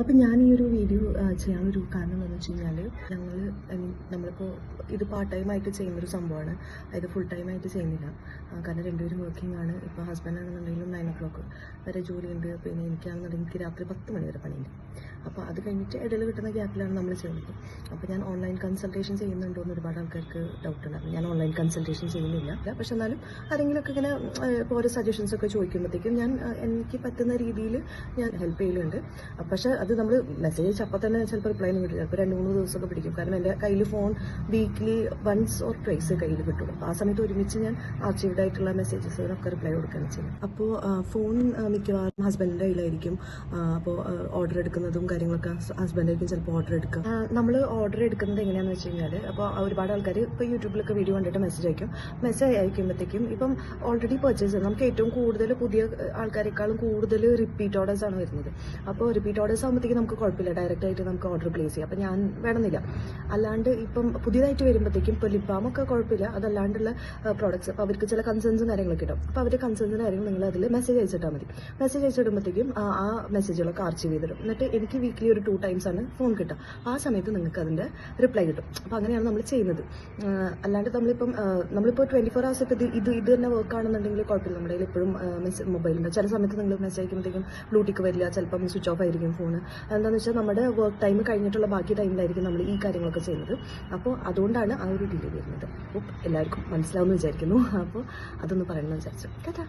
അപ്പം ഞാൻ ഈ ഒരു വീഡിയോ ചെയ്യാനൊരു കാരണം എന്ന് വെച്ച് കഴിഞ്ഞാൽ ഞങ്ങൾ ഐ മീൻ നമ്മളിപ്പോൾ ഇത് പാർട്ട് ടൈം ആയിട്ട് ചെയ്യുന്നൊരു സംഭവമാണ്. അതായത് ഫുൾ ടൈം ആയിട്ട് ചെയ്യുന്നില്ല. കാരണം രണ്ടുപേരും വർക്കിംഗ് ആണ്. ഇപ്പോൾ ഹസ്ബൻഡ് ആണെന്നുണ്ടെങ്കിലും നയൻ ഒ ക്ലോക്ക് വരെ ജോലിയുണ്ട് പിന്നെ എനിക്കാണെന്നുണ്ടെങ്കിൽ എനിക്ക് രാത്രി പത്ത് മണി വരെ പണിയുണ്ട്. അപ്പോൾ അത് കഴിഞ്ഞിട്ട് ഇടയിൽ കിട്ടുന്ന ഗ്യാപ്പിലാണ് നമ്മൾ ചെയ്യുന്നത്. അപ്പോൾ ഞാൻ ഓൺലൈൻ കൺസൾട്ടേഷൻ ചെയ്യുന്നുണ്ടോ എന്ന് ഒരുപാട് ആൾക്കാർക്ക് ഡൗട്ട് ഉണ്ടായിരുന്നു ഞാൻ ഓൺലൈൻ കൺസൾട്ടേഷൻ ചെയ്യുന്നില്ല. പക്ഷെ എന്നാലും ആരെങ്കിലുമൊക്കെ ഇങ്ങനെ ഇപ്പോൾ ഓരോ സജഷൻസ് ഒക്കെ ചോദിക്കുമ്പോഴത്തേക്കും ഞാൻ എനിക്ക് പറ്റുന്ന രീതിയിൽ ഞാൻ ഹെൽപ്പ് ചെയ്യലുണ്ട് പക്ഷെ അത് നമ്മൾ മെസ്സേജ് അപ്പോൾ തന്നെ ചിലപ്പോൾ റിപ്ലൈ ഒന്നും കിട്ടില്ല. ചിലപ്പോൾ രണ്ട് മൂന്ന് ദിവസമൊക്കെ പിടിക്കും. കാരണം എന്റെ കയ്യിൽ phone weekly once or twice കയ്യിൽ കിട്ടുള്ളൂ അപ്പോൾ ആ സമയത്ത് ഒരുമിച്ച് ഞാൻ ആർച്ചീവ്ഡ് ആയിട്ടുള്ള മെസ്സേജസിനൊക്കെ റിപ്ലൈ കൊടുക്കുകയാണ് ചെയ്യുന്നത്. അപ്പോൾ ഫോൺ മിക്കവാറും ഹസ്ബൻഡിന്റെ കയ്യിലായിരിക്കും. അപ്പോൾ ഓർഡർ എടുക്കുന്നതും കാര്യങ്ങളൊക്കെ ഹസ്ബൻഡായിരിക്കും ചിലപ്പോൾ ഓർഡർ എടുക്കുക. നമ്മൾ ഓർഡർ എടുക്കുന്നത് എങ്ങനെയാണെന്ന് വെച്ച് കഴിഞ്ഞാൽ അപ്പോൾ ഒരുപാട് ആൾക്കാർ ഇപ്പോൾ യൂട്യൂബിലൊക്കെ വീഡിയോ കണ്ടിട്ട് മെസ്സേജ് അയക്കും. മെസ്സേജ് അയക്കുമ്പോഴത്തേക്കും ഇപ്പം ഓൾറെഡി പർച്ചേസ് നമുക്ക് ഏറ്റവും കൂടുതൽ പുതിയ ആൾക്കാരെക്കാളും കൂടുതൽ റിപ്പീറ്റ് ഓർഡേഴ്സ് ആണ് വരുന്നത്. അപ്പോൾ റിപ്പീറ്റ് ഓർഡേഴ്സ് ആകുമ്പോഴത്തേക്കും നമുക്ക് കുഴപ്പമില്ല. ഡയറക്റ്റ് ആയിട്ട് നമുക്ക് ഓർഡർ പ്ലേസ് ചെയ്യാം. അപ്പോൾ ഞാൻ വേണമെന്നില്ല. അല്ലാണ്ട് ഇപ്പം പുതിയതായിട്ട് വരുമ്പോഴത്തേക്കും ഇപ്പോൾ ലിപ്പാമൊക്കെ കുഴപ്പമില്ല. അതല്ലാണ്ടുള്ള പ്രോഡക്റ്റ്സ് അപ്പോൾ അവർക്ക് ചില കൺസേൺസും കാര്യങ്ങളൊക്കെ ഇടും. അപ്പോൾ അവരുടെ കൺസേൺസും കാര്യങ്ങളും നിങ്ങൾ അതിൽ മെസ്സേജ് അയച്ചിട്ടാൽ മതി. മെസ്സേജ് അയച്ചിടുമ്പോഴത്തേക്കും ആ ആ മെസ്സേജുകളൊക്കെ ആർച്ചീവ് ചെയ്തിടും. എന്നിട്ട് എനിക്ക് വീക്ക്ലി ഒരു ടു ടൈംസ് ആണ് ഫോൺ കിട്ടുക. ആ സമയത്ത് നിങ്ങൾക്ക് അതിന്റെ റിപ്ലൈ കിട്ടും. അപ്പോൾ അങ്ങനെയാണ് നമ്മൾ ചെയ്യുന്നത്. അല്ലാണ്ട് നമ്മളിപ്പം നമ്മളിപ്പോൾ ട്വന്റി ഫോർ ഹവേഴ്സ് ഇപ്പോൾ ഇത് ഇത് തന്നെ വർക്ക് ആണെന്നുണ്ടെങ്കിൽ കുഴപ്പമില്ല. നമ്മുടെ കയ്യിൽ എപ്പോഴും മൊബൈൽ ഉണ്ട്. ചില സമയത്ത് നിങ്ങൾ മെസ്സേജ് അയക്കുമ്പോഴത്തേക്കും ബ്ലൂട്ടിക്ക് വരില്ല ചിലപ്പം സ്വിച്ച് ഓഫ് ആയിരിക്കും ഫോൺ എന്താണെന്ന് വെച്ചാൽ നമ്മുടെ വർക്ക് ടൈം കഴിഞ്ഞിട്ടുള്ള ബാക്കി ടൈമിലായിരിക്കും നമ്മൾ ഈ കാര്യങ്ങളൊക്കെ ചെയ്യുന്നത്. അപ്പോൾ അതുകൊണ്ടാണ് ആ ഒരു ഡിലേ വരുന്നത്. അപ്പോൾ എല്ലാവർക്കും മനസ്സിലാവുമെന്ന് വിചാരിക്കുന്നു. അപ്പോൾ അതൊന്ന് പറയണമെന്ന് വിചാരിച്ചു. കേട്ടാ?